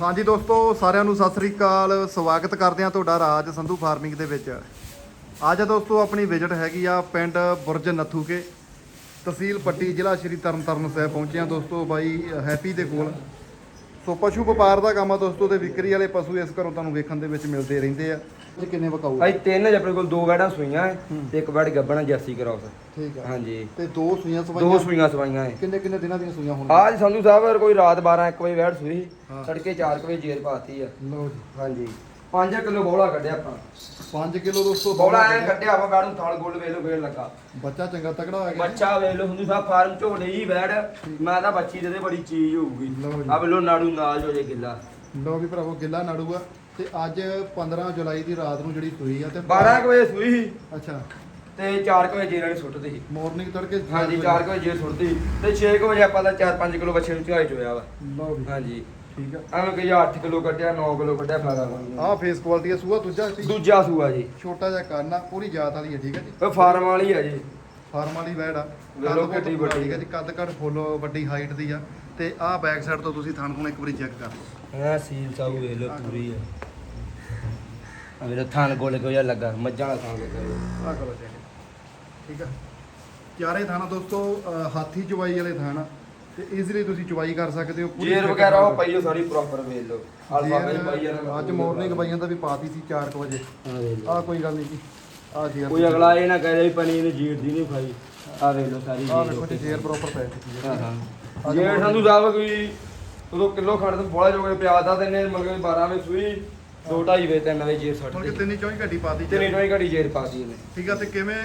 ਹਾਂਜੀ ਦੋਸਤੋ, ਸਾਰਿਆਂ ਨੂੰ ਸਤਿ ਸ੍ਰੀ ਅਕਾਲ। ਸਵਾਗਤ ਕਰਦੇ ਹਾਂ ਤੁਹਾਡਾ ਰਾਜ ਸੰਧੂ ਫਾਰਮਿੰਗ ਦੇ ਵਿੱਚ। ਅੱਜ ਦੋਸਤੋ, ਆਪਣੀ ਵਿਜ਼ਿਟ ਹੈਗੀ ਆ ਪਿੰਡ ਬੁਰਜ ਨੱਥੂਕੇ। ਤਹਿਸੀਲ ਪੱਟੀ, ਜ਼ਿਲ੍ਹਾ ਸ਼੍ਰੀ ਤਰਨਤਾਰਨ ਸਾਹਿਬ ਪਹੁੰਚੇ ਹਾਂ ਦੋਸਤੋ ਬਾਈ, ਹੈਪੀ ਦੇ ਕੋਲ। ਸੋ ਪਸ਼ੂ ਵਪਾਰ ਦਾ ਕੰਮ ਆ ਦੋਸਤੋ ਤੇ ਵਿਕਰੀ ਵਾਲੇ ਪਸ਼ੂ ਇਸ ਘਰੋਂ ਤੁਹਾਨੂੰ ਵੇਖਣ ਦੇ ਵਿੱਚ ਮਿਲਦੇ ਰਹਿੰਦੇ ਆ। ਇਹ ਕਿੰਨੇ ਵਕਾਊ ਭਾਈ ਤਿੰਨ ਜੇ ਆਪਣੇ ਕੋਲ ਦੋ ਵੈੜਾਂ ਸੂਈਆਂ ਹੈ। ਤੇ ਇੱਕ ਵੈੜ ਗੱਬਣਾ ਜਰਸੀ ਕਰਾਉਸ। ਠੀਕ ਆ। ਹਾਂਜੀ। ਤੇ ਦੋ ਸੂਈਆਂ ਦੋ ਸਵਾਈਆਂ ਸੂਈਆਂ ਸਵਾਈਆਂ ਹੈ ਕਿੰਨੇ ਕਿੰਨੇ ਦਿਨਾਂ ਦੀਆਂ ਸੂਈਆਂ ਹੋਣ ਆਜ ਸੰਧੂ ਸਾਹਿਬ ਕੋਈ ਰਾਤ 12 1 ਵਜੇ ਵੈੜ ਸੂਈ ਹਾਂ। ਤੜਕੇ 4 ਵਜੇ ਜੇਰ ਪਾਤੀ ਆ। ਲਓ ਜੀ। ਹਾਂਜੀ। 5 ਕਿਲੋ ਬੋਲਾ ਕੱਢਿਆ ਆਪਾਂ। 5 ਕਿਲੋ ਦੋਸਤੋ ਬੋਲਾ ਐ ਕੱਢਿਆ। ਆਪਾਂ ਵੈੜ ਨੂੰ ਥਾਲ ਗੋਲ ਵੇਖ ਲਓ ਫੇਰ ਲੱਗਾ। ਬੱਚਾ ਚੰਗਾ ਤਕੜਾ ਹੋ ਗਿਆ। ਬੱਚਾ ਵੇਖ ਲਓ ਸੰਧੂ ਸਾਹਿਬ ਫਾਰਮ ਚੋਂ ਲਈ ਵੈੜ। ਮੈਂ ਤਾਂ ਬੱਚੀ ਦੇ ਦੇ ਬੜੀ ਚੀਜ਼ ਹੋਊਗੀ। ਲਓ ਜੀ। ਆ ਵੇਖ ਲਓ ਨਾੜੂ ਨਾਜ ਹੋ ਜੇ ਗਿੱਲਾ। ਲੋ ਵੀ ਭਰਾਵੋ ਗਿੱਲਾ ਨਾੜੂ ਆ ਤੇ ਅੱਜ 15 ਜੁਲਾਈ ਦੀ ਰਾਤ ਨੂੰ ਜਿਹੜੀ ਸੂਈ ਆ ਤੇ 12 ਕੁ ਵਜੇ ਸੂਈ ਸੀ। ਅੱਛਾ। ਤੇ 4 ਵਜੇ ਜੇਰ ਵਾਲੀ ਸੁੱਟਦੀ ਸੀ। ਮਾਰਨਿੰਗ ਤੜਕੇ ਹਾਂਜੀ 4 ਵਜੇ ਜੇਰ ਸੁੱਟਦੀ ਤੇ 6 ਵਜੇ ਆਪਾਂ ਦਾ 4-5 ਕਿਲੋ ਬੱਚੇ ਨੂੰ ਝਾਈ ਚੋਇਆ ਵਾ। ਲਓ ਵੀ ਹਾਂਜੀ। ਠੀਕ ਆ। ਐਵੇਂ ਕਿ 8 ਕਿਲੋ ਕੱਢਿਆ 9 ਕਿਲੋ ਕੱਢਿਆ ਫਾਇਦਾ ਆਹ ਫੇਸ ਕੁਆਲਿਟੀ ਆ ਸੂਆ ਦੂਜਾ ਸੀ? ਦੂਜਾ ਸੂਆ ਜੀ। ਛੋਟਾ ਜਿਹਾ ਆ ਪੂਰੀ ਜਾਤ ਵਾਲੀ ਹੈ ਠੀਕ ਹੈ ਜੀ? ਉਹ ਫਾਰਮ ਵਾਲੀ ਆ ਜੀ। ਫਾਰਮ ਵਾਲੀ ਵੈੜ ਆ। ਵੇਖ ਲਓ ਕੱਦ ਕਿੱਡੀ ਬਹੁਤ ਵੱਡੀ ਠੀਕ ਹੈ ਜੀ ਕੱਦ ਕੱਦ ਫੁੱਲ ਵੱਡੀ ਹਾਈਟ ਦੀ ਆ। ਤੇ ਆਹ ਬੈਕ ਸਾਈਡ ਤੋਂ ਤੁਸੀਂ ਥਣ ਨੂੰ ਇੱਕ ਵਾਰੀ ਚੈੱਕ ਕਰ ਲਓ। ਹਾਂ ਸੀਲ ਸਾਊ ਵੇਖ ਲਓ ਪੂਰੀ ਹੈ ਆ ਮੇਰਾ ਥਾਨ ਗੋਲੇ ਕੋ ਜਿਹਾ ਲੱਗਾ ਮੱਝਾਂ ਦਾ ਥਾਨ ਲੱਗਾ। ਆਹ ਕਰੋ ਚੈੱਕ ਠੀਕ ਆ? ਚਾਰੇ ਥਾਣਾ ਦੋਸਤੋ ਅਹ ਹਾਥੀ ਚਵਾਈ ਵਾਲੇ ਥਾਣਾ। ਤੇ ਈਜ਼ੀਲੀ ਤੁਸੀਂ ਚਵਾਈ ਕਰ ਸਕਦੇ ਹੋ ਪੂਰੀ ਜੇਰ ਵਗੈਰਾ ਉਹ ਪਈ ਉਹ ਸਾਰੀ ਪ੍ਰੋਪਰ ਵੇਖ ਲਓ। ਅਲਫਾ ਵਿੱਚ ਪਾਈ ਜੇਰ ਜਾਣਾ ਅੱਜ ਮਾਰਨਿੰਗ ਬਾਈਆਂ ਦਾ ਵੀ ਪਾਤੀ ਸੀ 4 ਵਜੇ। ਹਾਂ ਵੇਖ ਲਓ। ਆਹ ਕੋਈ ਗੱਲ ਨਹੀਂ ਜੀ। ਆਹ ਜੇਰ ਕੋਈ ਅਗਲਾ ਇਹ ਨਾ ਕਹੇ ਵੀ ਪਨੀ ਇਹਨੇ ਜੀਰ ਦੀ ਨਹੀਂ ਖਾਈ। ਆ ਵੇਖ ਲਓ ਸਾਰੀ ਜੀਰ ਵੇਖੋ ਜੀ ਜੇਰ ਪ੍ਰੋਪਰ ਪੈ ਚੁੱਕੀ ਹਾਂ। ਹੈ ਹਾਂ। ਜੇਰ ਸੰਧੂ ਸਾਹਿਬ ਕੋਈ ਉਦੋਂ ਕਿਲੋ ਖੜ ਤੇ ਬੋਲਾ ਜੋਗੇ ਪਿਆ ਦਾ ਤੇ ਨੇ ਮਤਲਬ 12 ਵਜੇ ਸੂਈ 2 2.5 ਵਜੇ ਤਿੰਨ ਵਜੇ ਜੇਰ ਹੁਣ ਛੱਡ ਕਿ ਦਿੱਤੀ ਤਿੰਨੀ ਚੌਂ ਘੱਟੀ ਪਾਤੀ ਤਿੰਨ ਟੋਈ ਘੜੀ ਜੇਰ ਪਾਤੀ ਇਹਨੇ। ਠੀਕ ਆ ਤੇ ਕਿਵੇਂ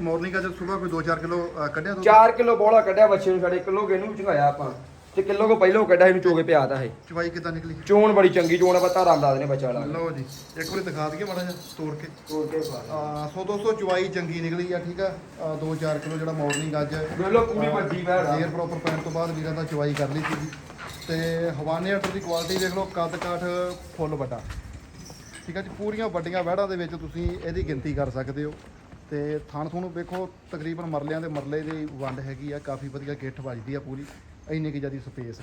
ਮਾਰਨਿੰਗ ਅੱਜ ਸਵੇਰ ਕੋਈ 2-4 ਕਿਲੋ ਕੱਢਿਆ ਦੁੱਧ 4 ਕਿਲੋ ਬੋਲਾ ਕੱਢਿਆ ਬੱਚੇ ਨੂੰ ਸਾਡੇ ਕਿਲੋ ਕਿਨੂੰ ਚੰਗਾਇਆ ਆਪਾਂ। ਤੇ ਕਿਲੋ ਕੋ ਪਹਿਲੋਂ ਕੱਢਿਆ ਇਹਨੂੰ ਚੋਗੇ ਪਿਆ ਤਾ ਇਹ ਚਵਾਈ ਕਿਦਾਂ ਨਿਕਲੀ? ਚੋਣ ਬੜੀ ਚੰਗੀ ਚੋਣ ਆ ਪਤਾ ਰਾਮ ਦਾਦ ਨੇ ਬੱਚਾ ਲਾ ਲਓ ਜੀ ਇੱਕ ਵਾਰੀ ਦਿਖਾ ਦਈਏ ਮਾੜਾ ਜਿਹਾ ਤੋੜ ਕੇ। ਤੋੜ ਕੇ ਆ ਸੋ ਦੋਸਤੋ ਚਵਾਈ ਚੰਗੀ ਨਿਕਲੀ ਆ ਠੀਕ ਆ? 2-4 ਕਿਲੋ ਜਿਹੜਾ ਮਾਰਨਿੰਗ ਅੱਜ ਵੇਲੋ ਪੂਰੀ ਵੱਡੀ ਵੈੜ ਆ। ਜੇਰ ਪ੍ਰੋਪਰ ਪੈਣ ਤੋਂ ਬਾਅਦ ਵੀਰਾਂ ਦਾ ਚਵਾਈ ਕਰ ਲਈ ਸੀਗੀ ਤੇ ਹਵਾਨੇ ਅਟਰ ਦੀ ਕੁਆਲਿਟੀ ਦੇਖ ਲਓ ਕੱਦ ਕਾਠ ਫੁੱਲ ਵੱਡਾ। ਠੀਕ ਆ ਜੀ ਪੂਰੀਆਂ ਵੱਡੀਆਂ ਵਹਿੜਾਂ ਦੇ ਵਿੱਚ ਤੁਸੀਂ ਇਹਦੀ ਗਿਣਤੀ ਕਰ ਸਕਦੇ ਹੋ। ਤੇ ਥਾਣ ਥੂਣ ਵੇਖੋ ਤਕਰੀਬਨ ਮਰਲਿਆਂ ਦੇ ਮਰਲੇ ਦੀ ਵੰਡ ਹੈਗੀ ਆ ਕਾਫੀ ਵਧੀਆ ਗਿੱਠ ਵੱਜਦੀ ਆ ਪੂਰੀ। ਇੰਨੀ ਕੀ ਜਿਆਦੀ ਸਪੇਸ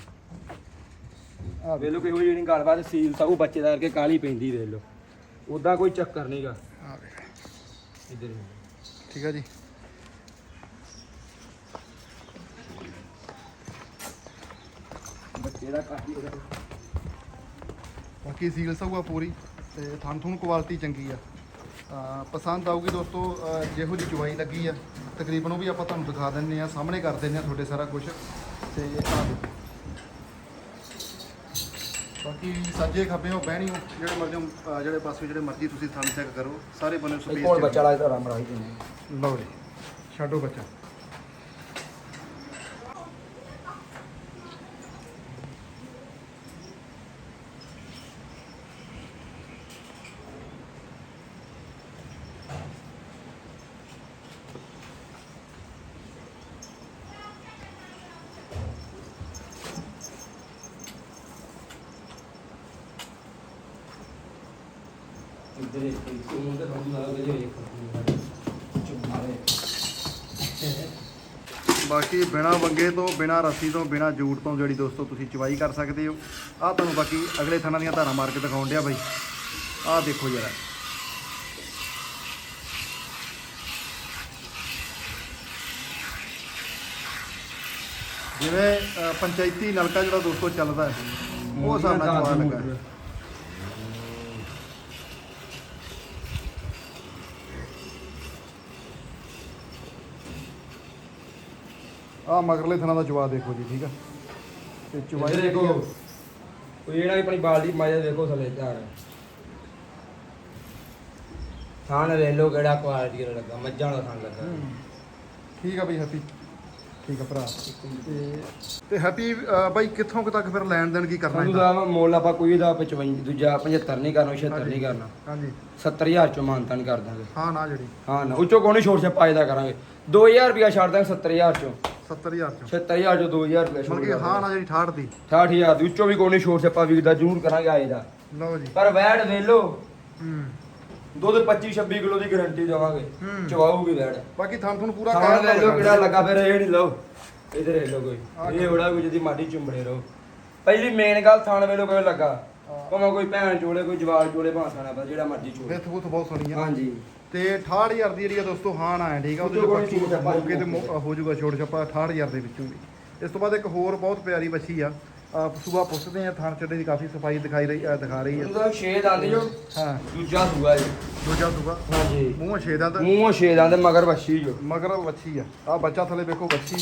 ਆ ਵੇਲੋ ਕੋਈ ਹੋਈ ਨਹੀਂ ਗੱਲਬਾਤ ਸੀਲ ਤਾਂ ਉਹ ਬੱਚੇ ਦਾ ਕਰਕੇ ਕਾਲੀ ਪੈਂਦੀ ਵੇਲੋ ਉਦਾਂ ਕੋਈ ਚੱਕਰ ਨਹੀਂਗਾ ਆ ਵੇਖ। ਇੱਧਰ ਠੀਕ ਆ ਜੀ। ਬੱਚੇ ਦਾ ਕਾਫੀ ਬਾਕੀ ਸੀਲ ਸਹੂਆ ਪੂਰੀ ਤੇ ਥਣ ਥੁਣ ਕੁਆਲਿਟੀ ਚੰਗੀ ਆ। ਪਸੰਦ ਆਊਗੀ ਦੋਸਤੋ ਅਹ ਜਿਹੋ ਜਿਹੀ ਚੁਆਈ ਲੱਗੀ ਆ। ਤਕਰੀਬਨ ਉਹ ਵੀ ਆਪਾਂ ਤੁਹਾਨੂੰ ਦਿਖਾ ਦਿੰਨੇ ਆ ਸਾਹਮਣੇ ਕਰ ਦਿੰਨੇ ਆ ਤੁਹਾਡੇ ਸਾਰਾ ਕੁਝ ਤੇ ਆ ਬਾਕੀ ਸੱਜੇ ਖੱਬੇ ਹੋ ਬਹਿਣੀ ਹੋ। ਜਿਹੜੇ ਮਰਜ਼ੀ ਜਿਹੜੇ ਪਾਸੇ ਜਿਹੜੇ ਮਰਜ਼ੀ ਤੁਸੀਂ ਥਣ ਚੈੱਕ ਕਰੋ ਸਾਰੇ ਬੰਨੇ ਇੱਕ ਹੋਰ ਬੱਚਾ ਲਾਇਆ ਤਾਂ ਰਾਮ ਰਾਈ ਦੇ ਲਓ ਜੀ ਛੱਡੋ ਬੱਚਾ ਇੱਧਰ ਇੱਕ ਤੂੰ ਤੇ ਬੰਦ ਨਾਲ ਗਏ ਇੱਕ ਚੁੱਮਾਰੇ ਬਾਕੀ ਬਿਨਾ ਵੰਗੇ ਤੋਂ ਬਿਨਾ ਰੱਸੀ ਤੋਂ ਬਿਨਾ ਜੂਟ ਤੋਂ ਜਿਹੜੀ ਦੋਸਤੋ ਤੁਸੀਂ ਚਵਾਈ ਕਰ ਸਕਦੇ ਹੋ ਆਹ ਤੁਹਾਨੂੰ ਬਾਕੀ ਅਗਲੇ ਥਾਣਾ ਦੀਆਂ ਧਾਰਾਂ ਮਾਰ ਕੇ ਦਿਖਾਉਣ ਡਿਆ ਬਾਈ। ਆਹ ਦੇਖੋ ਜਰਾ। ਜਿਵੇਂ ਪੰਚਾਇਤੀ ਨਲਕਾ ਜਿਹੜਾ ਦੋਸਤੋ ਚੱਲਦਾ ਹੈ ਉਹ ਹਿਸਾਬ ਨਾਲ ਚਵਾ ਲੱਗਾ ਆਹ ਮਗਰਲੇ ਥਾਣਾ ਦਾ ਜਵਾਬ ਦੇਖੋ ਜੀ ਠੀਕ ਆ? ਤੇ ਚਵਾਈ ਇੱਧਰ ਦੇਖੋ। ਕੋਈ ਜਿਹੜਾ ਆਪਣੀ ਬਾਲਦੀ ਮਾਜਾ ਦੇਖੋ ਥੱਲੇ ਧਾਰ। ਥਾਣ ਵੇਖ ਲਓ ਕਿਹੜਾ ਕੁਆਲਿਟੀ ਦਾ ਲੱਗਾ ਮੱਝਾਂ ਦਾ ਥਾਣ ਲੱਗਾ। ਠੀਕ ਆ ਬਈ ਹੈਪੀ ਠੀਕ ਆ ਭਰਾ। ਤੇ ਤੇ ਹੈਪੀ ਅ, ਬਾਈ ਕਿੱਥੋਂ ਕੁ ਤੱਕ ਫਿਰ ਲੈਣ ਦੇਣ ਕੀ ਕਰਨਾ ਸੰਧੂ ਇਹਦਾ? ਦਾ ਮੁੱਲ ਆਪਾਂ ਕੋਈ ਦਾ 55 ਦੂਜਾ 75 ਨਹੀਂ ਕਰਨਾ 76 ਨਹੀਂ ਕਰਨਾ। ਹਾਂਜੀ। 70000 ਚੋਂ ਮਾਨਤਾ ਨਹੀਂ ਕਰ ਦਾਂਗੇ। ਹਾਂ ਨਾ ਜਿਹੜੀ। ਹਾਂ ਨਾ। ਉੱਚੋਂ ਕੋਣੀ ਛੋੜ ਛਪਾ ਇਹਦਾ ਕਰਾਂਗੇ। 2000 ਰੁਪਿਆ ਛੱਡ ਦਾਂਗੇ 70000 ਚੋਂ। 70000 ਚੋਂ। 70000 ਚੋਂ 2000 ਰੁਪਿਆ ਛੋੜ ਮਤਲਬ ਕਿ ਹਾਂ ਨਾ ਜਿਹੜੀ 68 ਦੀ। 68000 ਦੀ ਉੱਚੋਂ ਵੀ ਕੋਣੀ ਛੋੜ ਛਪਾ ਵਿਕਦਾ ਜ਼ਰੂਰ ਕਰਾਂਗੇ ਆਏ ਦਾ। ਲਓ ਜੀ। ਪਰ ਵੈੜ ਵੇਖ ਲਓ ਹੂੰ। ਦੁੱਧ 25 26 ਕਿਲੋ ਦੀ ਗਾਰੰਟੀ ਦੇਵਾਂਗੇ। ਹੂੰ। ਚਵਾਊਗੀ ਵੈੜ। ਬਾਕੀ ਥਾਂ ਤੁਹਾਨੂੰ ਪੂਰਾ ਖਾਣ ਕਾਇਮ ਲੈ ਲਓ ਲੱਗਾ। ਕਿਹੜਾ ਲੱਗਾ ਫਿਰ ਇਹ ਨਹੀਂ ਲਓ। ਇਧਰ ਇਹ ਲੋ ਕੋਈ। ਆਹ ਇਹ ਬੜਾ ਕੋਈ ਜਿਹਦੀ ਮਾਟੀ ਚੁੰਬੜੇ ਰਹੋ। ਪਹਿਲੀ ਮੇਨ ਗੱਲ ਥਾਣ ਵੇਲੇ ਕੋਈ ਲੱਗਾ। ਭਾਵੇਂ ਕੋਈ ਭੈਣ ਚੋਲੇ ਕੋਈ ਜਵਾਲ ਚੋਲੇ ਭਾਂਸਾਣਾ ਜਿਹੜਾ ਮਰਜ਼ੀ ਚੋਲੇ। ਵਿੱਥ ਬੁੱਥ ਬਹੁਤ ਸੋਹਣੀ ਆ। ਹਾਂਜੀ। ਤੇ 68000 ਦੀ ਜਿਹੜੀ ਆ ਦੋਸਤੋ ਹਾਨ ਆਇਆ ਠੀਕ ਆ ਉਹਦੇ ਉਹਦੇ ਕੋਲ ਮੌਕੇ ਤੇ ਹੋ ਜਾਊਗਾ ਛੋਟ ਛੱਪਾ 68000 ਦੇ ਵਿੱਚੋਂ ਵੀ। ਇਸ ਤੋਂ ਬਾਅਦ ਇੱਕ ਹੋਰ ਬਹੁਤ ਪਿਆਰੀ ਬੱਚੀ ਆ ਸੁਬਾ ਪੁੱਛਦੇ ਆ ਥਾਣ ਚੱਡੇ ਦੀ ਕਾਫੀ ਸਫ਼ਾਈ ਦਿਖਾਈ ਰਹੀ ਆ ਦਿਖਾ ਰਹੀ ਆ। ਤਾਂ ਛੇ ਦੰਦ ਜੋ। ਹਾਂ। ਦੂਜਾ ਸੂਆ ਜੀ। ਦੂਜਾ ਸੁਬਾ ਹਾਂਜੀ। ਮੂੰਹ ਛੇਦਾਂ ਤੇ ਮੂੰਹੋਂ ਛੇ ਦੰਦ ਮਗਰ ਵੱਛੀ ਜੋ। ਮਗਰ ਬੱਚੀ ਆ। ਆ ਬੱਚਾ ਥੱਲੇ ਵੇਖੋ ਬੱਚੀ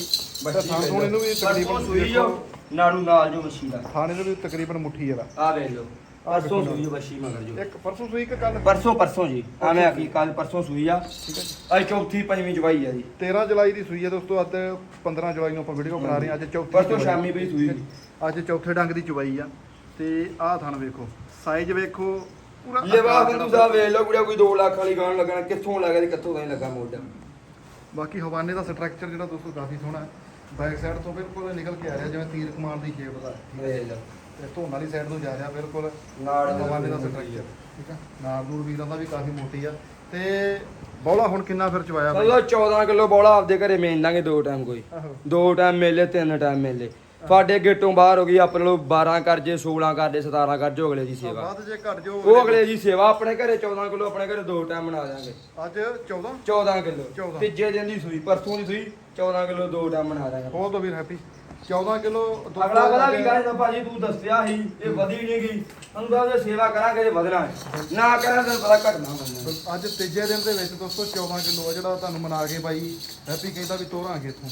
ਬੱਚੀ ਥਾਣ ਥੂਣ ਇਹਨੂੰ ਵੀ ਤਕਰੀਬਨ ਸੂਈ ਜੋ ਨਾੜੂ ਨਾਲ ਜੋ ਵੱਛੀ ਦਾ। ਥਾਣੇ ਨੂੰ ਵੀ ਤਕਰੀਬਨ ਮੁੱਠੀ ਵਾਲਾ। ਆ ਵੇਖ ਲਓ। ਪਰਸੋਂ ਸੂਈ ਜੋ ਵੱਛੀ ਮਗਰ ਜੋ। ਇੱਕ ਪਰਸੋਂ ਸੂਈ ਇੱਕ ਕੱਲ ਪਰਸੋਂ ਪਰਸੋਂ ਜੀ। ਆਵੇਂ ਆਖੀ ਕੱਲ ਪਰਸੋਂ ਸੂਈ ਆ। ਠੀਕ ਹੈ ਜੀ। ਅੱਜ ਚੌਥੀ ਪੰਜਵੀਂ ਜਵਾਈ ਆ ਜੀ। 13 ਜੁਲਾਈ ਦੀ ਸੂਈ ਹੈ ਦੋਸਤੋ ਅੱਜ 15 ਜੁਲਾਈ ਨੂੰ ਆਪਾਂ ਵੀਡੀਓ ਬਣਾ ਰਹੇ ਹਾਂ। ਅੱਜ ਚੌਥੀ ਪਰਸੋਂ ਚੁਬਾਈ। ਸ਼ਾਮੀ ਪਈ ਸੂਈ। ਅੱਜ ਚੌਥੇ ਡੰਗ ਦੀ ਚੁਬਾਈ ਆ। ਤੇ ਆਹ ਥਣ ਵੇਖੋ ਸਾਈਜ਼ ਵੇਖੋ ਪੂਰਾ ਲੇਵਾ ਆਕਾਰ ਸੰਧੂ ਜਿਹੜਾ- ਸਾਹਿਬ ਵੇਖ ਲਓ ਕੁੜਿਆ ਕੋਈ 2 ਲੱਖ ਵਾਲੀ ਗਾਣ ਲੱਗਣਾ ਕਿੱਥੋਂ ਲੱਗਾ ਤੇ ਕਿੱਥੋਂ ਨਹੀਂ ਲੱਗਾ ਮੋਢਾ। ਬਾਕੀ ਹਵਾਨੇ ਦਾ ਸਟਰਕਚਰ ਜਿਹੜਾ ਦੋਸਤੋ ਕਾਫੀ ਸੋਹਣਾ ਹੈ। ਬੈਕ ਸਾਈਡ ਤੋਂ ਬਿਲਕੁਲ ਨਿਕਲ ਕੇ ਆ ਰਿਹਾ ਜਿਵੇਂ ਤੀਰ ਕਮਾਨ ਦੀ ਸ਼ੇਪ ਦਾ। ਹੈ। ਤੇ ਧੋਣ ਵਾਲੀ ਸਾਈਡ ਤੋਂ ਜਾ ਰਿਹਾ ਬਿਲਕੁਲ। ਨਾੜ ਦੇ ਹਵਾਨੇ ਦਾ ਸਟਰਕਚਰ ਠੀਕ ਆ? ਨਾੜ ਨੂਰ ਵੀਰਾਂ ਦਾ ਵੀ ਕਾਫੀ ਮੋਟੀ ਆ। ਤੇ ਬੌਲਾ ਹੁਣ ਕਿੰਨਾ ਫਿਰ ਚਵਾਇਆ ਬਾਈ? ਸਮਝੋ 14 ਕਿਲੋ ਬੋਲਾ ਆਪਦੇ ਘਰੇ ਮੇਨ ਦਾਂਗੇ ਦੋ ਟਾਈਮ ਕੋਈ। ਆਹੋ। ਦੋ ਟਾਈਮ ਮੇਲੇ ਤਿੰਨ ਟਾਈਮ ਮੇਲੇ। ਸਾਡੇ ਗੇਟੋਂ ਬਾਹਰ ਹੋ ਗਈ ਆਪਣੇ ਲੋ 12 ਕਰ ਜੇ 16 ਕਰ ਜੇ 17 ਕਰ ਜੋ ਅਗਲੇ ਦੀ ਸੇਵਾ। ਬਾਅਦ ਜੇ ਘਟ ਜੋ ਉਹ ਅਗਲੇ ਦੀ ਸੇਵਾ ਆਪਣੇ ਘਰੇ 14 ਕਿਲੋ ਆਪਣੇ ਘਰੇ ਦੋ ਟਾਈਮ ਬਣਾ ਦਾਂਗੇ ਅੱਜ 14 14 ਕਿਲੋ। 14 ਤੀਜੇ ਦਿਨ ਦੀ ਸੂਈ ਪਰਸੋਂ ਦੀ ਸੂਈ 14 ਕਿਲੋ ਦੋ ਟਾਈਮ ਬਣਾ ਦਾਂਗੇ ਬਹੁਤ ਵੀਰ ਹੈਪੀ 14 ਕਿਲੋ ਅਗਲਾ ਕਹਿੰਦਾ ਵੀ ਕਹਿੰਦਾ ਭਾਜੀ ਤੂੰ ਦੱਸਿਆ ਸੀ ਇਹ ਵਧੀ ਨਹੀਂ ਗਈ। ਤੁਹਾਨੂੰ ਕਹਿੰਦਾ ਜੇ ਸੇਵਾ ਕਰਾਂਗੇ ਜੇ ਵਧਣਾ ਹੈ। ਨਾ ਕਰਾਂ ਤਾਂ ਪਤਾ ਘਟਣਾ ਮੰਨਣਾ ਅੱਜ ਤੀਜੇ ਦਿਨ ਦੇ ਵਿੱਚ ਦੋਸਤੋ 14 ਕਿਲੋ ਆ ਜਿਹੜਾ ਤੁਹਾਨੂੰ ਮਨਾ ਕੇ ਬਾਈ ਹੈਪੀ ਕਹਿੰਦਾ ਵੀ ਤੋਰਾਂਗੇ ਇੱਥੋਂ।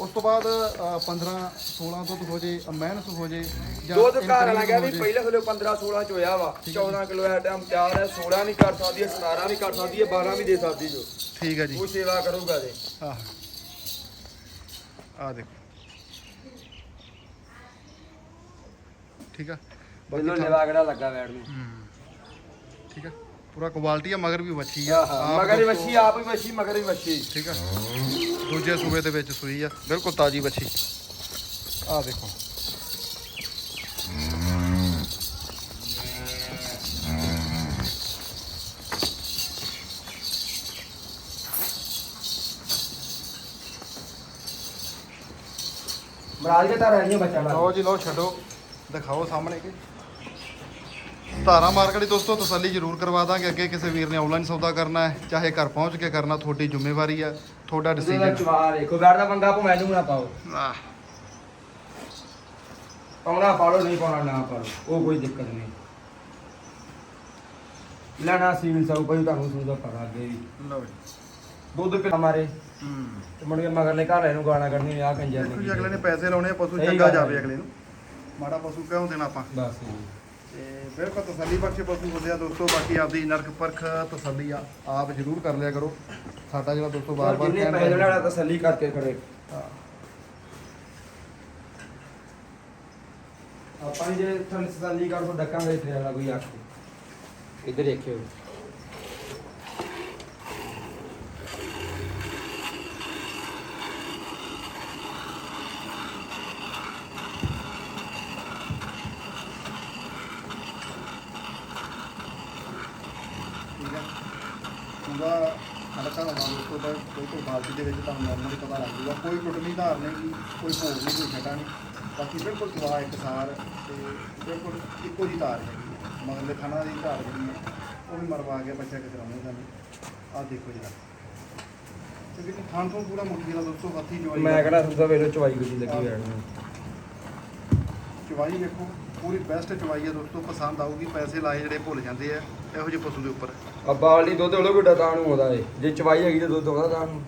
ਉਸ ਤੋਂ ਬਾਅਦ ਅ, 15 16 ਦੁੱਧ ਹੋ ਜੇ ਮਹਿਨਤ ਹੋ ਜੇ ਦੁੱਧ ਘਰ ਵਾਲਾ increase ਗਿਆ ਹੋ ਵੀ ਜੇ। ਪਹਿਲੇ ਥਲੇ 15 16 ਚ ਹੋਇਆ ਵਾ। 14 ਕਿਲੋ ਐ ਟਾਈਮ ਤਿਆਰ ਹੈ 16 ਵੀ ਕਰ ਸਕਦੀ ਹੈ 17 ਵੀ ਕਰ ਸਕਦੀ ਹੈ 12 ਵੀ ਦੇ ਸਕਦੀ ਜੋ। ਠੀਕ ਹੈ ਜੀ। ਉਹ ਸੇਵਾ ਕਰੂਗਾ ਜੇ। ਆਹ। ਆ ਦੇਖੋ। ਠੀਕ ਆ? ਲੈਵਾ ਕਿਹੜਾ ਲੱਗਾ ਵੈੜ ਨੂੰ। ਠੀਕ ਆ? ਪੂਰਾ ਕੁਆਲਿਟੀ ਆ ਮਗਰ ਵੀ ਵੱਛੀ ਆ। ਆਪ ਮਗਰ ਹੀ ਵੱਛੀ ਆਪ ਹੀ ਵੱਛੀ ਮਗਰ ਹੀ ਵੱਛੀ। ਠੀਕ ਆ? ਦੂਜੇ ਸੂਬੇ ਦੇ ਵਿੱਚ ਸੂਈ ਆ। ਬਿਲਕੁਲ ਤਾਜੀ ਵੱਛੀ। ਆ ਦੇਖੋ। ਮਰਾਜ ਕੇ ਤਾਂ ਰਹਿਣੀ ਬੱਚਾ ਲਓ ਜੀ ਲਓ ਛੱਡੋ। ਦਿਖਾਓ ਸਾਹਮਣੇ ਕੇ। ਧਾਰਾ ਮਾਰਕੀਟ ਦੋਸਤੋ ਤਸੱਲੀ ਜ਼ਰੂਰ ਕਰਵਾ ਦਾਂਗੇ। ਅੱਗੇ ਕਿਸੇ ਵੀਰ ਨੇ ਆਨਲਾਈਨ ਸੌਦਾ ਕਰਨਾ ਹੈ ਚਾਹੇ ਘਰ ਪਹੁੰਚ ਕੇ ਕਰਨਾ ਤੁਹਾਡੀ ਜ਼ਿੰਮੇਵਾਰੀ ਆ ਤੁਹਾਡਾ ਡਿਸੀਜਨ ਚਵਾ ਦੇਖੋ ਵੈੜ ਦਾ ਪੰਗਾ ਭਾਵੇਂ ਨੂੰ ਨਾ ਪਾਓ। ਪਾਉਣਾ ਪਾਲੋ ਨਹੀਂ ਪਾਉਣਾ ਨਾ ਪਾਲੋ ਉਹ ਕੋਈ ਦਿੱਕਤ ਨਹੀਂ। ਲੈਣਾ ਸੀਲ ਸਭ ਕੋਈ ਤੁਹਾਨੂੰ ਸੁਣਦਾ ਪਤਾ ਅੱਗੇ ਵੀ। ਲਓ ਜੀ। ਦੁੱਧ ਕਿ ਮਾਰੇ? ਹੂੰ। ਤੇ ਮੁੜ ਕੇ ਮਗਰਲੇ ਘਰ ਇਹਨੂੰ ਗਾਣਾ ਕੱਢਣੀ ਆ ਕੰਜਰ ਜੀ ਅਗਲੇ ਨੇ ਪੈਸੇ ਲਾਉਣੇ ਆ ਪਸ਼ੂ ਚੰਗਾ ਜਾਵੇ ਹੈ। ਅਗਲੇ ਨੂੰ। ਮਾੜਾ ਪਸ਼ੂ ਕਿਉਂ ਦੇਣਾ ਆਪਾਂ? ਬਸ ਜੀ। ਤੇ ਬਿਲਕੁਲ ਤਸੱਲੀ ਬਖਸ਼ ਪਸ਼ੂ ਹੁੰਦੇ ਆ ਦੋਸਤੋ ਬਾਕੀ ਆਪਦੀ ਨਰਕ ਪਰਖ ਤਸੱਲੀ ਆ ਆਪ ਜ਼ਰੂਰ ਕਰ ਲਿਆ ਕਰੋ। ਸਾਡਾ ਜਿਹੜਾ ਦੋਸਤੋ ਬਾਰ-ਬਾਰ ਜਿੰਨੇ ਕਹਿਣ ਪੈਸੇ ਤਸੱਲੀ ਕਰਕੇ ਖੜੇ। ਆਪਾਂ ਜੇ ਤੁਹਾਨੂੰ ਤਸੱਲੀ ਕਰ ਤੋਂ ਡੱਕਾਂਗੇ ਫਿਰ ਵਾਲਾ ਕੋਈ ਆਖੇ ਇੱਧਰ ਦੇਖਿਓ ਠੀਕ ਹੈ ਉਹਦਾ ਹਲਕਾ ਲਗਾ ਦੋਸਤੋ ਤਾਂ ਬਿਲਕੁਲ ਬਾਲਟੀ ਦੇ ਵਿੱਚ ਤੁਹਾਨੂੰ ਨਾਰਮਲੀ ਪਤਾ ਲੱਗ ਜੂਗਾ। ਕੋਈ ਟੁੱਟਵੀਂ ਧਾਰ ਨਹੀਂ ਗੀ, ਕੋਈ ਭੋਗ ਨਹੀਂ ਕੋਈ ਛਟਾ ਨਹੀਂ। ਬਾਕੀ ਬਿਲਕੁਲ ਸਵਾ ਇੱਕ ਸਾਰ ਤੇ ਬਿਲਕੁਲ ਇੱਕੋ ਜੀ ਧਾਰ ਹੈਗੀ। ਹੈ ਮਗਰਲੇ ਖਾਣਾ ਦੀ ਧਾਰ ਜਿਹੜੀ ਹੈ ਉਹ ਵੀ ਮਰਵਾ ਕੇ ਬੱਚਾ ਤਰ੍ਹਾਂ ਸਾਨੂੰ ਆਹ ਦੇਖੋ ਜਰਾ ਕਿਉਂਕਿ ਖਾਣ ਤੋਂ ਪੂਰਾ ਮੁੱਠੀ ਦਾ ਦੋਸਤੋ ਹੱਥੀ ਜਵਾਈ ਮੈਂ ਕਿਹੜਾ ਸੁਣਦਾ ਵੇਲੋ ਚਵਾਈ ਗੁੱਜੀ ਲੱਗੀ ਵੈਣ ਨੂੰ ਚਵਾਈ ਵੇਖੋ ਪੂਰੀ ਬੈਸਟ ਚਵਾਈ ਹੈ ਦੋਸਤੋ ਪਸੰਦ ਆਊਗੀ। ਪੈਸੇ ਲਾਏ ਜਿਹੜੇ ਭੁੱਲ ਜਾਂਦੇ ਆ ਇਹੋ ਜਿਹੇ ਪਸ਼ੂ ਦੇ ਉੱਪਰ। ਆ ਬਾਲਟੀ ਦੁੱਧ ਉਹਲੋ ਗੁੱਡਾ ਤਾਂ ਨੂੰ ਆਉਂਦਾ ਏ। ਜੇ ਚਵਾਈ ਹੈਗੀ ਤੇ ਦੁੱਧ ਆਉਂਦਾ ਤਾਂ ਨੂੰ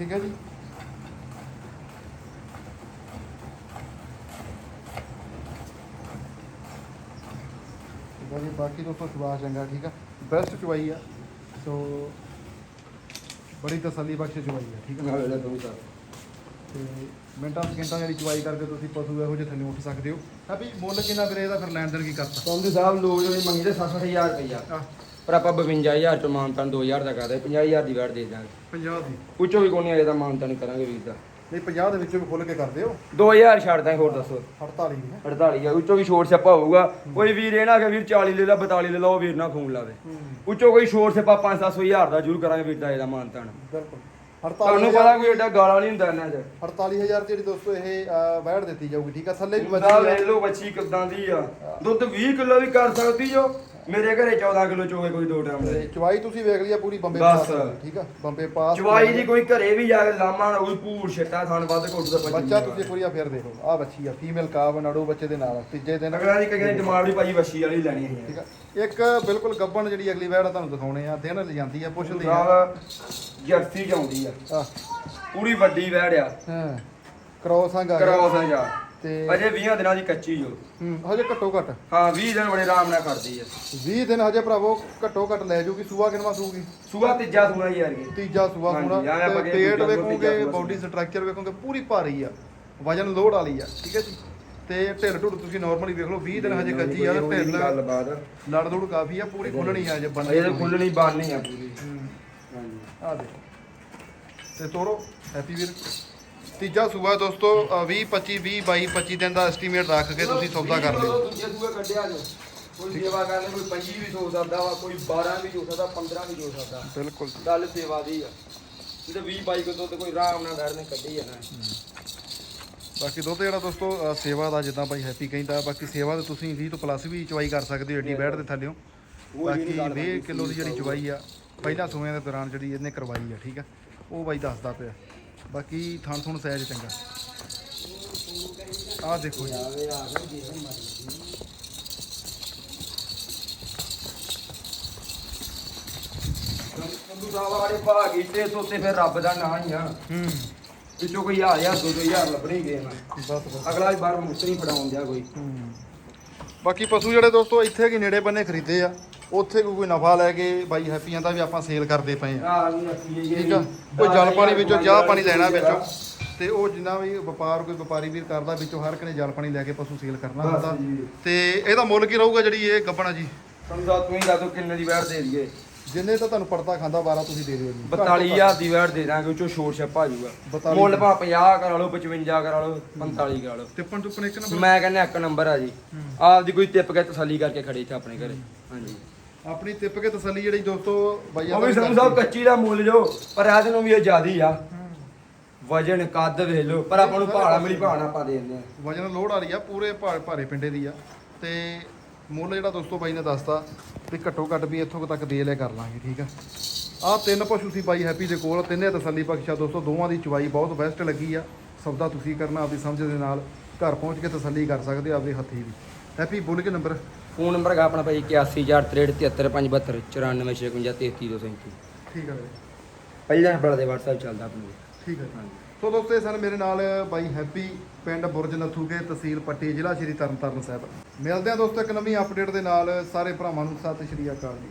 ਠੀਕ ਹੈ ਜੀ। ਬਾਕੀ ਬਾਕੀ ਦੋਸਤੋ ਸੁਭਾਅ ਚੰਗਾ ਠੀਕ ਆ? ਬੈਸਟ ਚੁਆਈ ਆ। ਸੋ ਬੜੀ ਤਸੱਲੀ ਬਖਸ਼ ਚੁਆਈ ਆ ਠੀਕ ਆ? ਵੇਲੇ ਤੂੰ ਤਾਂ ਤੇ ਮਿੰਟਾਂ ਸਕਿੰਟਾਂ ਜਿਹੜੀ ਚੁਆਈ ਕਰਕੇ ਤੁਸੀਂ ਪਸ਼ੂ ਇਹੋ ਜਿਹੇ ਥੱਲੇ ਉੱਠ ਸਕਦੇ ਹੋ। ਹਾਂ ਵੀ ਮੁੱਲ ਕਿੰਨਾ ਵੀਰੇ ਇਹਦਾ ਫਿਰ ਲੈਣ ਦੇਣ ਕੀ ਕਰਤਾ? ਸੰਧੂ ਸਾਹਿਬ ਲੋਕ ਜਿਹੜੇ ਮੰਗਦੇ 60000 ਰੁਪਇਆ ਆ ਪਰ ਆਪਾਂ 52000 ਚੋਂ ਮਾਨਤਾਨ 2000 ਦਾ ਕਰਦੇ 50000 ਦੀ ਵੈਟ ਦੇ ਦਾਂਗੇ। 50 ਦੀ। ਪੁੱਛੋ ਵੀ ਕੋਈ ਨਹੀਂ ਤਾਂ ਮਾਨਤਾਨ ਕਰਾਂਗੇ ਵੀਰ ਦਾ। ਨਹੀਂ 50 ਦੇ ਵਿੱਚੋਂ ਵੀ ਖੁੱਲ ਕੇ ਕਰਦੇ ਹੋ 2000 ਛੱਡ ਦਾਂਗੇ ਹੋਰ ਦੱਸੋ। 48 ਵੀ ਹੈ 48 ਆ ਉੱਚੋਂ ਵੀ ਛੋਟ ਛੱਪਾ ਹੋਊਗਾ। ਕੋਈ ਵੀਰ ਇਹ ਨਾ ਕਿ ਵੀਰ 40 ਲੈ ਲਾ 42 ਲੈ ਲਾ ਉਹ ਵੀਰ ਨਾ ਖੂਨ ਲਾਵੇ। ਉੱਚੋਂ ਕੋਈ ਛੋਟ ਛੱਪਾ 5-700 ਹਜ਼ਾਰ ਦਾ ਜ਼ਰੂਰ ਕਰਾਂਗੇ ਵੀਰ ਦਾ ਇਹਦਾ ਮਾਨਤਾਨ। ਬਿਲਕੁਲ। ਤੁਹਾਨੂੰ ਪਤਾ ਕੋਈ ਏਡਾ ਗਾਲਾ ਨਹੀਂ ਹੁੰਦਾ ਇਹਨਾਂ 'ਚ? 48000 ਜਿਹੜੀ ਦੋਸਤੋ ਇਹ ਅਹ, ਵੈੜ ਦਿੱਤੀ ਜਾਊਗੀ ਠੀਕ ਆ? ਥੱਲੇ ਵੀ ਲਓ ਬੱਚੀ ਕਿੱਦਾਂ ਦੀ ਆ। ਦੁੱਧ 20 ਕਿਲੋ ਵੀ ਕਰ ਸਕਦੀ ਜੋ ਮੇਰੇ ਘਰੇ 14 ਕਿਲੋ ਚੋਗੇ ਕੋਈ ਦੋ ਟਾਈਮ ਤੇ ਦੇ। ਚਵਾਈ ਤੁਸੀਂ ਵੇਖ ਲਈ ਆ ਪੂਰੀ ਬੰਬੇ ਬਸ। ਪਾਸ ਦੀ, ਠੀਕ ਆ? ਬੰਬੇ ਪਾਸ ਚਵਾਈ ਦੀ ਕੋਈ ਘਰੇ ਵੀ ਜਾ ਕੇ ਲਾਮਾ ਨਾ ਕੋਈ ਭੂਰ ਛੱਟਾ ਥਣ ਵੱਧ ਘੁੱਟ ਦਾ ਬੱਚੀ ਤੁਸੀਂ ਇੱਕ ਵਾਰੀ ਆ ਫਿਰ ਦੇਖੋ ਆ ਬੱਚੀ ਆ ਫੀਮੇਲ ਕਾਬ ਨੜੂ ਬੱਚੇ ਦੇ ਨਾਲ ਤੀਜੇ ਦਿਨ। ਅਗਲਾ ਦੀ ਕਈਆਂ ਦੀ ਡਿਮਾਂਡ ਵੀ ਭਾਜੀ ਵੱਛੀ ਵਾਲੀ ਲੈਣੀ ਹੈ। ਠੀਕ ਆ? ਇੱਕ ਬਿਲਕੁਲ ਗੱਬਣ ਜਿਹੜੀ ਅਗਲੀ ਵੈੜ ਆ ਤੁਹਾਨੂੰ ਦਿਖਾਉਣੇ ਆ ਦਿਨ ਲੈ ਜਾਂਦੀ ਆ ਪੁੱਛਦੇ ਆ। ਨਾਲ ਜਰਸੀ ਜਾਂਦੀ ਆ। ਆ ਪੂਰੀ ਵੱਡੀ ਵਹਿੜ ਆ। ਹਾਂ। ਕ੍ਰੋਸ। ਕਰਾਉਸ ਆ ਜਾ। ਤੇ ਅਜੇ 20 ਦਿਨਾਂ ਦੀ ਕੱਚੀ ਹੂੰ, ਹਜੇ ਘੱਟੋ ਘੱਟ। ਹਾਂ 20 ਦਿਨ ਬੜੇ ਆਰਾਮ ਨਾਲ ਖੜਦੀ ਆ। 20 ਦਿਨ ਹਜੇ ਭਰਾਵੋ ਘੱਟੋ ਘੱਟ ਲੈ ਜੂਗੀ ਸੂਆ ਕਿੰਨਾ ਸੂਗੀ? ਸੂਆ ਤੀਜਾ ਸੂਆ ਹੀ ਯਾਰ ਕੀ ਤੀਜਾ ਸੂਆ ਹਾਂਜੀ, ਸੂਣਾ ਐਵੇਂ ਆਪਾਂ ਤੇ ਕਹਿੰਦੇ ਪੇਟ ਦੂਜਾ ਵੇਖੋਗੇ ਤੀਜਾ ਸੂਆ ਬਾਡੀ ਸਟਰਕਚਰ ਵੇਖੋਗੇ ਪੂਰੀ ਭਾਰੀ ਆ ਵਜਨ ਲੋਡ ਵਾਲੀ ਆ ਠੀਕ ਹੈ ਜੀ? ਤੇ ਢਿੱਡ ਢੁੱਡ ਤੁਸੀਂ ਨਾਰਮਲੀ ਵੇਖ ਲਓ 20 ਦਿਨ ਹਜੇ ਕੱਚੀ ਆ ਤੇ ਢਿੱਡ ਗੱਲਬਾਤ। ਲੜ ਦੂੜ ਕਾਫੀ ਆ ਪੂਰੀ ਖੁੱਲਣੀ ਆ ਜੇ ਬੰਦੇ ਅਜੇ ਤਾਂ ਖੁੱਲਣੀ ਬਾਨੀ ਆ ਪੂਰੀ। ਹੂੰ, ਹਾਂਜੀ। ਆ ਦੇਖੋ। ਤੇ ਤੋਰੋ ਹੈਪੀ ਵੀਰ। ਤੀਜਾ ਸੂਆ ਦੋਸਤੋ 20 25 20 22 25 ਦਿਨ ਦਾ ਐਸਟੀਮੇਟ ਰੱਖ ਕੇ ਤੁਸੀਂ ਸੌਦਾ ਕਰ ਲਿਓ। ਦੂਜੇ ਸੂਏ ਕੱਢਿਆ ਜੋ ਕੋਈ ਸੇਵਾ ਕਰਨੇ ਕੋਈ 25 ਵੀ ਸੋ ਸਕਦਾ ਵਾ ਕੋਈ 12 ਵੀ ਹੋ ਸਕਦਾ 15 ਵੀ ਹੋ ਸਕਦਾ। ਬਿਲਕੁਲ। ਗੱਲ ਸੇਵਾ ਦੀ ਆ। ਇਹ ਤਾਂ 20 22 ਕਿਲੋ ਤੇ ਕੋਈ ਆਰਾਮ ਨਾਲ ਡਰ ਨੇ ਕੱਢੀ ਜਾਣਾ। ਬਾਕੀ ਦੁੱਧ ਜਿਹੜਾ ਦੋਸਤੋ ਸੇਵਾ ਦਾ ਜਿੱਦਾਂ ਭਾਈ ਹੈਪੀ ਕਹਿੰਦਾ ਬਾਕੀ ਸੇਵਾ ਤੇ ਤੁਸੀਂ 20 ਤੋਂ ਪਲੱਸ ਵੀ ਚਵਾਈ ਕਰ ਸਕਦੇ ਹੋ ਏਡੀ ਬੈਠ ਦੇ ਥੱਲਿਓ। ਬਾਕੀ ਗੱਲ 20 ਕਿਲੋ ਦੀ ਜਿਹੜੀ ਚਵਾਈ ਆ ਪਹਿਲਾਂ ਸੂਆਂ ਦੇ ਦੌਰਾਨ ਜਿਹੜੀ ਇਹਨੇ ਕਰਵਾਈ ਆ ਠੀਕ ਆ ਉਹ ਬਾਈ ਦੱਸਦਾ ਪਿਆ। ਬਾਕੀ ਥਣ ਥੁਣ ਸਾਈਜ਼ ਚੰਗਾ। ਆਹ ਦੇਖੋ ਜੀ। ਸਾਹਿਬ ਵਾਲੇ ਭਾਗ ਇਤੇ ਤੋਂ ਤੇ ਫਿਰ ਰੱਬ ਦਾ ਨਾਂ ਹੀ ਆ। ਹੂੰ। ਵਿੱਚੋਂ ਕੋਈ ਹਜ਼ਾਰ ਹਜ਼ਾਰ ਦੋ ਦੋ ਹਜ਼ਾਰ ਲੱਭਣੇ ਗਏ ਨਾ ਬਸ ਬਸ। ਅਗਲਾ ਵੀ ਬਾਹਰ ਮੁਸਤਰੀ ਫੜਾਉਣ ਦਿਆ ਕੋਈ। ਹੂੰ। ਬਾਕੀ ਪਸ਼ੂ ਜਿਹੜੇ ਦੋਸਤੋ ਇੱਥੇ ਕੀ ਨੇੜੇ ਬੰਨੇ ਖਰੀਦੇ ਆ। ਉੱਥੇ ਕੋਈ ਕੋਈ ਨਫਾ ਲੈ ਕੇ ਬਾਈ ਹੈਪੀਆਂ ਦਾ ਵੀ ਆਪਾਂ ਸੇਲ ਕਰਦੇ ਪਏ ਆ। ਰੱਖੀ ਠੀਕ ਆ? ਕੋਈ ਜਲ ਪਾਣੀ ਵਿੱਚੋਂ ਚਾਹ ਪਾਣੀ ਲੈਣਾ ਵਿੱਚੋਂ। ਤੇ ਉਹ ਜਿੰਨਾ ਵੀ ਵਪਾਰ ਕੋਈ ਵਪਾਰੀ ਵੀਰ ਕਰਦਾ ਵਿੱਚੋਂ ਹਰ ਕਨੇ ਜਲ ਪਾਣੀ ਲੈ ਕੇ ਪਸ਼ੂ ਸੇਲ ਕਰਨਾ ਬਸ ਹੁੰਦਾ। ਜੀ। ਤੇ ਇਹਦਾ ਮੁੱਲ ਕੀ ਰਹੂਗਾ ਜਿਹੜੀ ਇਹ ਗੱਬਣਾ ਜੀ? ਤੁਹਾਨੂੰ ਦੱਸ ਤੂੰ ਹੀ ਦੱਸ ਤੂੰ ਕਿੰਨੇ ਦੀ ਵੈਟ ਦੇ ਦਈਏ। ਜਿੰਨੇ ਤਾਂ ਤੁਹਾਨੂੰ ਪੜਤਾ ਖਾਂਦਾ 12 ਤੁਸੀਂ ਦੇ ਦਿਓ ਜੀ। 42000 ਦੀ ਵੈਟ ਦੇ ਦਾਂਗੇ ਉਹ ਛੋਟ ਛੱਪਾ ਜਾਊਗਾ। 42 ਮੁੱਲ ਭਾ 50 ਕਰਾ ਲਓ 55 ਕਰਾ ਲਓ 45 ਕਰਾ ਲਓ। ਟਿੱਪਣ ਟੁੱਪਣ ਇੱਕ ਨੰਬਰ ਮੈਂ ਕਹਿੰਦਾ ਇੱਕ ਨੰਬਰ ਆ ਜੀ। ਆਪਦੀ ਕੋਈ ਟਿੱਪ ਕੇ ਤਸੱਲੀ ਕਰਕੇ ਖੜੇ ਇੱਥੇ ਆਪਣੇ ਘਰੇ। ਹਾਂਜੀ। ਆਪਣੀ ਟਿੱਪ ਕੇ ਤਸੱਲੀ ਜਿਹੜੀ ਦੋਸਤੋ ਬਾਈਆਂ ਉਹ ਵੀ ਸਾਨੂੰ ਸਭ ਕੱਚੀ ਦਾ ਮੁੱਲ ਜੋ ਪਰ ਇਹਦੇ ਨੂੰ ਵੀ ਇਹ ਜ਼ਿਆਦੀ ਆ। ਵਜਨ ਕੱਦ ਵੇਖ ਲਓ ਪਰ ਆਪਾਂ ਨੂੰ ਭਾੜਾ ਮਿਲੀ ਭਾਣਾ ਆਪਾਂ ਦੇ ਦਿੰਦੇ ਆ। ਵਜਨ ਲੋਡ ਵਾਲੀ ਆ ਪੂਰੇ ਭਾਰੇ ਪਿੰਡੇ ਦੀ ਆ। ਤੇ ਮੁੱਲ ਜਿਹੜਾ ਦੋਸਤੋ ਬਾਈ ਨੇ ਦੱਸਤਾ ਵੀ ਘੱਟੋ ਘੱਟ ਵੀ ਇੱਥੋਂ ਤੱਕ ਦੇ ਲੈ ਕਰ ਲਾਂਗੇ ਠੀਕ ਆ? ਆਹ ਤਿੰਨ ਪਸ਼ੂ ਸੀ ਬਾਈ ਹੈਪੀ ਦੇ ਕੋਲ ਤਿੰਨੇ ਤਸੱਲੀ ਬਖਸ਼ਾ ਦੋਸਤੋ ਦੋਵਾਂ ਦੀ ਚਵਾਈ ਬਹੁਤ ਬੈਸਟ ਲੱਗੀ ਆ। ਸੌਦਾ ਤੁਸੀਂ ਕਰਨਾ ਆਪਦੀ ਸਮਝ ਦੇ ਨਾਲ ਘਰ ਪਹੁੰਚ ਕੇ ਤਸੱਲੀ ਕਰ ਸਕਦੇ ਆਪਦੇ ਹੱਥੀ ਵੀ। ਹੈਪੀ ਬੋਲ ਕੇ ਨੰਬਰ ਫੋਨ ਨੰਬਰ ਹੈਗਾ ਆਪਣਾ ਭਾਈ 8143373572 9456533237 ਠੀਕ ਆ ਵੀਰੇ ਪਹਿਲਾਂ ਨੰਬਰ ਦੇ WhatsApp ਚੱਲਦਾ ਆਪਣੇ ਠੀਕ ਹੈ ਸੋ ਦੋਸਤੋ ਇਹ ਸਨ ਮੇਰੇ ਨਾਲ ਬਾਈ ਹੈਪੀ ਪਿੰਡ ਬੁਰਜ ਨਥੂਕੇ ਤਹਿਸੀਲ ਪੱਟੀ ਜ਼ਿਲ੍ਹਾ ਸ਼੍ਰੀ ਤਰਨਤਾਰਨ ਸਾਹਿਬ। ਮਿਲਦੇ ਹਾਂ ਦੋਸਤੋ ਇੱਕ ਨਵੀਂ ਅਪਡੇਟ ਦੇ ਨਾਲ। ਸਾਰੇ ਭਰਾਵਾਂ ਨੂੰ ਸਤਿ ਸ਼੍ਰੀ ਅਕਾਲ ਜੀ।